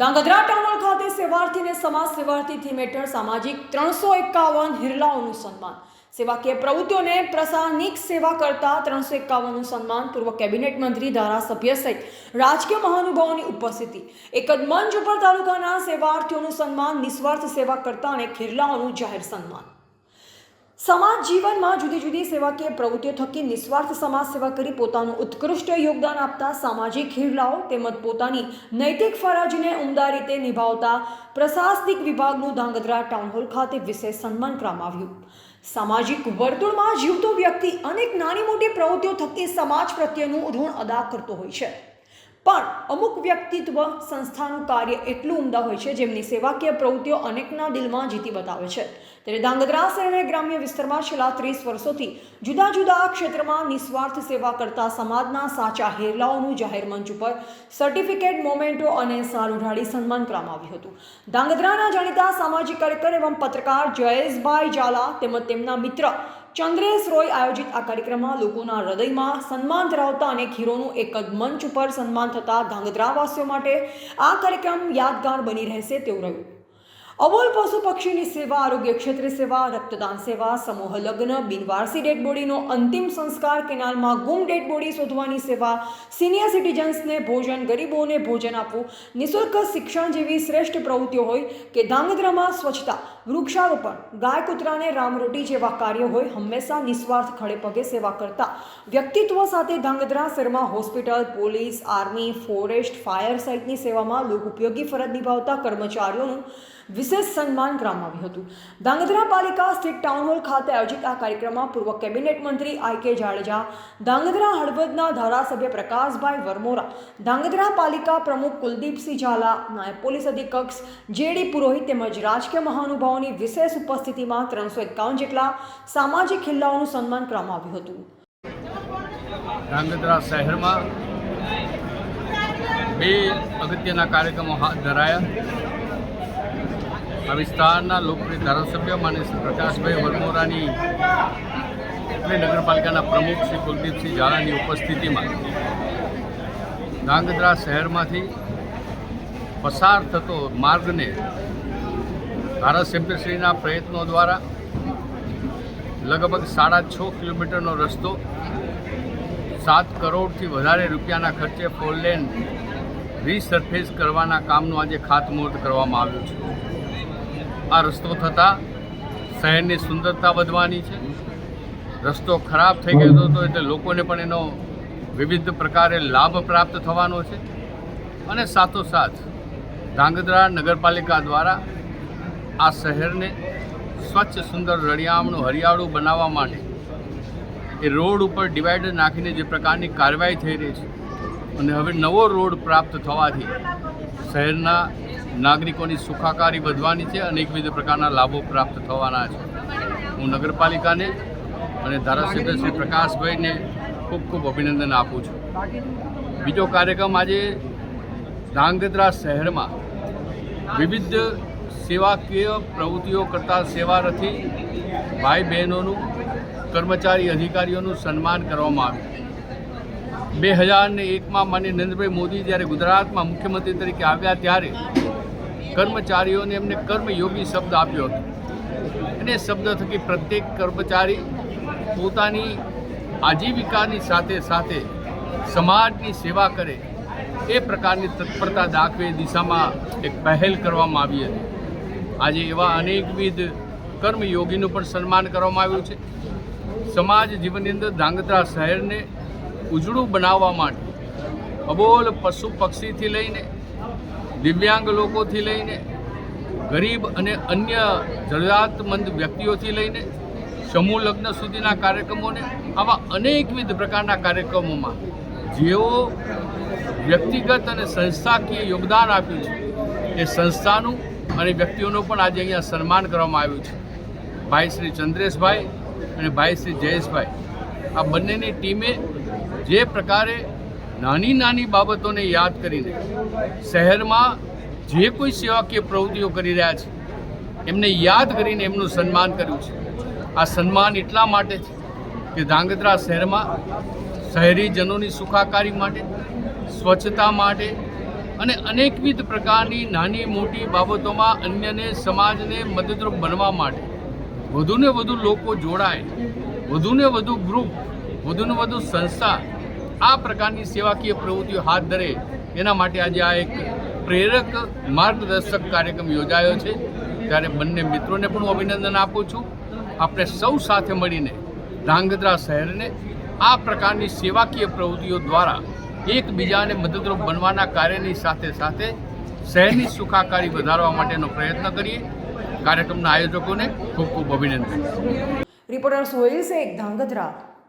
Dhrangadhra town hall ખાતે સેવાર્થીને સમાજ સેવાર્થી theme હેઠળ સામાજિક ત્રણસો એકાવન હિરલાઓનું સન્માન. સેવાકીય પ્રવૃત્તિઓને પ્રસાનિક સેવા કરતા ત્રણસો એકાવનનું સન્માન પૂર્વ કેબિનેટ મંત્રી, ધારાસભ્ય સહિત રાજકીય મહાનુભાવોની ઉપસ્થિતિ. એક જ મંચ ઉપર તાલુકાના સેવાર્થીઓનું સન્માન, નિસ્વાર્થ સેવા કરતા અને ખિરલાઓનું જાહેર સન્માન. સમાજ જીવનમાં જુદી જુદી સેવાકીય પ્રવૃત્તિઓ થકી નિસ્વાર્થ સમાજ સેવા કરી પોતાનું ઉત્કૃષ્ટ યોગદાન આપતા સામાજિક હિરલાઓ તેમજ પોતાની નૈતિક ફરજને ઉમદા રીતે નિભાવતા પ્રશાસનિક વિભાગનું ધાંગધ્રા ટાઉનહોલ ખાતે વિશેષ સન્માન કરવામાં આવ્યું સામાજિક વર્તુળમાં જીવતો વ્યક્તિ અનેક નાની મોટી પ્રવૃત્તિઓ થકી સમાજ પ્રત્યેનું ઋણ અદા કરતો હોય છે. પણ અમુક વ્યક્તિત્વ સંસ્થાનું કાર્ય એટલું ઉમદા હોય છે જેમની સેવાકીય પ્રવૃત્તિઓ અનેકના દિલમાં જીતી બતાવે છે. ત્યારે ધાંગધ્રા શહેરના ગ્રામ્ય વિસ્તારમાં છેલ્લા ત્રીસ વર્ષોથી જુદા જુદા ક્ષેત્રમાં નિસ્વાર્થ સેવા કરતા સમાજના સાચા હેરલાઓનું જાહેર મંચ ઉપર સર્ટિફિકેટ, મોમેન્ટો અને સાલ ઉઢાડી સન્માન કરવામાં આવ્યું હતું. ધાંગધ્રાના જાણીતા સામાજિક કાર્યકર એવં પત્રકાર જયેશભાઈ ઝાલા તેમજ તેમના મિત્ર ચંદ્રેશ રોય આયોજિત આ કાર્યક્રમમાં લોકોના હૃદયમાં સન્માન ધરાવતા અને ખીરોનું એક જ મંચ ઉપર સન્માન થતા ધાંગધ્રાવાસીઓ માટે આ કાર્યક્રમ યાદગાર બની રહેશે તેવું રહ્યું. અબોલ પશુ પક્ષીની સેવા, આરોગ્ય ક્ષેત્રે સેવા, રક્તદાન સેવા, સમૂહ લગ્ન, બિનવારસી ડેડ બોડીનો અંતિમ સંસ્કાર, કેનાલમાં ગુમ ડેડ બોડી શોધવાની સેવા, સિનિયર સિટીઝન્સને ભોજન, ગરીબોને ભોજન આપવું, નિઃશુલ્ક શિક્ષણ જેવી શ્રેષ્ઠ પ્રવૃત્તિઓ હોય કે ધાંગધ્રામાં સ્વચ્છતા વૃક્ષારોપણ. ગાય કૂતરાને રામરોટી જેવા કાર્યો હોય, હંમેશા નિસ્વાર્થ ખડે પગે સેવા કરતા. વ્યક્તિત્વ સાથે Dhrangadhra Sharma hospital, police, army, forest, fire સહિતની સેવામાં ઉપયોગી ફરજ નિભાવતા કર્મચારીઓનું વિશેષ સન્માન કરવામાં આવ્યું હતું. ધાંગધ્રા પાલિકા સ્થિત ટાઉન હોલ ખાતે આયોજિત આ કાર્યક્રમમાં પૂર્વ કેબિનેટ મંત્રી આઈ કે જાડેજા, ધાંગધ્રા હળવદના ધારાસભ્ય પ્રકાશભાઈ વરમોરા, ધાંગધ્રા પાલિકા પ્રમુખ કુલદીપસિંહ ઝાલા, નાયબ પોલીસ અધિક્ષક, જેડી પુરોહિત તેમજ રાજકીય મહાનુભાવોની વિશેષ ઉપસ્થિતિમાં ત્રણસો એકાવન જેટલા સામાજિક ખિલ્લાઓનું સન્માન કરવામાં આવ્યું હતું. ધ્રાંગધ્રા શહેરમાં બે અગત્યના કાર્યક્રમો હાથ ધરાયા. આ વિસ્તારના લોકપ્રિય ધારાસભ્ય માન્ય શ્રી પ્રકાશભાઈ વરમોરાની નગરપાલિકાના પ્રમુખ શ્રી કુલદીપસિંહ ઝાલાની ઉપસ્થિતિમાં ધ્રાંગધ્રા શહેરમાંથી પસાર થતો માર્ગને ધારાસભ્યશ્રીના પ્રયત્નો દ્વારા લગભગ સાડા છ કિલોમીટરનો રસ્તો, સાત કરોડથી વધારે રૂપિયાના ખર્ચે ફોર લેન રીસર્ફેસ કરવાના કામનું આજે ખાતમુહૂર્ત કરવામાં આવ્યું છે. આ રસ્તો થતાં શહેરની સુંદરતા વધવાની છે. રસ્તો ખરાબ થઈ ગયો હતો એટલે લોકોને પણ એનો વિવિધ પ્રકારે લાભ પ્રાપ્ત થવાનો છે. અને સાથોસાથ ધાંગધ્રા નગરપાલિકા દ્વારા આ શહેરને સ્વચ્છ, સુંદર, રળિયામણું, હરિયાળું બનાવવા માટે એ રોડ ઉપર ડિવાઈડર નાખીને જે પ્રકારની કાર્યવાહી થઈ રહી છે અને હવે નવો રોડ પ્રાપ્ત થવાથી શહેરના નાગરિકોની સુખાકારી વધવાની છે અનેકવિધ પ્રકારના લાભો પ્રાપ્ત થવાના છે. હું નગરપાલિકાને અને ધારાસભ્ય શ્રી પ્રકાશભાઈને ખૂબ ખૂબ અભિનંદન આપું છું. બીજો કાર્યક્રમ આજે ધાંગધ્રા શહેરમાં વિવિધ સેવાકીય પ્રવૃત્તિઓ કરતા સેવારથી ભાઈ બહેનોનું, કર્મચારી અધિકારીઓનું સન્માન કરવામાં આવ્યું. બે હજાર ને એકમાં માન્ય નરેન્દ્રભાઈ મોદી જ્યારે ગુજરાતમાં મુખ્યમંત્રી તરીકે આવ્યા ત્યારે કર્મચારીઓને એમને કર્મયોગી શબ્દ આપ્યો હતો. અને શબ્દ થકી પ્રત્યેક કર્મચારી પોતાની આજીવિકાની સાથે સાથે સમાજની સેવા કરે એ પ્રકારની તત્પરતા દાખવે દિશામાં એક પહેલ કરવામાં આવી હતી. આજે એવા અનેકવિધ કર્મયોગીનું પણ સન્માન કરવામાં આવ્યું છે. સમાજ જીવનની અંદર ધ્રાંગધ્રા શહેરને ઉજળું બનાવવા માટે, અબોલ પશુ પક્ષીથી લઈને, દિવ્યાંગ લોકોથી લઈને, ગરીબ અને અન્ય જરૂરિયાતમંદ વ્યક્તિઓથી લઈને, સમૂહ લગ્ન સુધીના કાર્યક્રમોને, આવા અનેકવિધ પ્રકારના કાર્યક્રમોમાં જેઓ વ્યક્તિગત અને સંસ્થાકીય યોગદાન આપ્યું છે, એ સંસ્થાનું અને વ્યક્તિઓનું પણ આજે અહીંયા સન્માન કરવામાં આવ્યું છે. ભાઈ શ્રી ચંદ્રેશભાઈ અને ભાઈ શ્રી જયેશભાઈ. આ બંનેની ટીમે જે પ્રકારે નાની નાની બાબતોને યાદ કરીને શહેરમાં જે કોઈ સેવાકીય પ્રવૃત્તિઓ કરી રહ્યા છે, એમને યાદ કરીને એમનું સન્માન કર્યું છે. આ સન્માન એટલા માટે છે કે ધાંગધ્રા શહેરમાં શહેરીજનોની સુખાકારી માટે, સ્વચ્છતા માટે અને અનેકવિધ પ્રકારની નાની મોટી બાબતોમાં અન્યને સમાજને મદદરૂપ બનવા માટે વધુને વધુ લોકો જોડાય, વધુને વધુ ગ્રુપ વધુને વધુ સંસ્થા આ પ્રકારની સેવાકીય પ્રવૃત્તિઓ હાથ ધરે એના માટે આજે આ એક પ્રેરક માર્ગદર્શક કાર્યક્રમ યોજાયો છે. ત્યારે બંને મિત્રોને પણ હું અભિનંદન આપું છું. આપણે સૌ સાથે મળીને ધ્રાંગધ્રા શહેરને આ પ્રકારની સેવાકીય પ્રવૃત્તિઓ દ્વારા એકબીજાને મદદરૂપ બનવાના કાર્યની સાથે સાથે શહેરની સુખાકારી વધારવા માટેનો પ્રયત્ન કરીએ. કાર્યક્રમના આયોજકોને ખૂબ ખૂબ અભિનંદન. રિપોર્ટર સોહેલ શેખ ધાંગધ્રા.